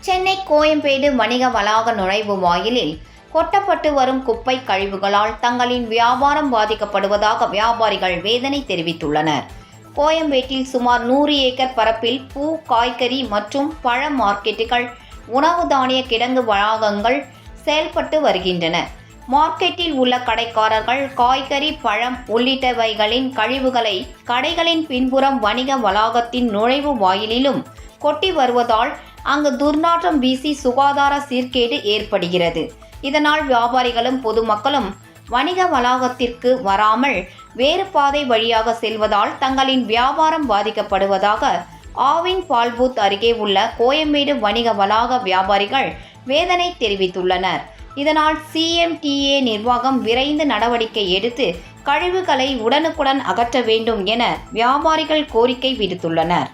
சென்னை கோயம்பேடு வணிக வளாக நுழைவு வாயிலில் கொட்டப்பட்டு வரும் குப்பை கழிவுகளால் தங்களின் வியாபாரம் பாதிக்கப்படுவதாக வியாபாரிகள் வேதனை தெரிவித்துள்ளனர். கோயம்பேட்டில் சுமார் நூறு ஏக்கர் பரப்பில் பூ காய்கறி மற்றும் பழ மார்க்கெட்டுகள் உணவு தானிய கிடங்கு வளாகங்கள் செயல்பட்டு வருகின்றன. மார்க்கெட்டில் உள்ள கடைக்காரர்கள் காய்கறி பழம் உள்ளிட்டவைகளின் கழிவுகளை கடைகளின் பின்புறம் வணிக வளாகத்தின் நுழைவு வாயிலிலும் கொட்டி வருவதால் அங்கு துர்நாற்றம் வீசி சுகாதார சீர்கேடு ஏற்படுகிறது. இதனால் வியாபாரிகளும் பொதுமக்களும் வணிக வளாகத்திற்கு வராமல் வேறு பாதை வழியாக செல்வதால் தங்களின் வியாபாரம் பாதிக்கப்படுவதாக ஆவின் பால்பூத் அருகே உள்ள கோயம்பேடு வணிக வளாக வியாபாரிகள் வேதனை தெரிவித்துள்ளனர். இதனால் சிஎம்டிஏ நிர்வாகம் விரைந்து நடவடிக்கை எடுத்து கழிவுகளை உடனுக்குடன் அகற்ற வேண்டும் என வியாபாரிகள் கோரிக்கை விடுத்துள்ளனர்.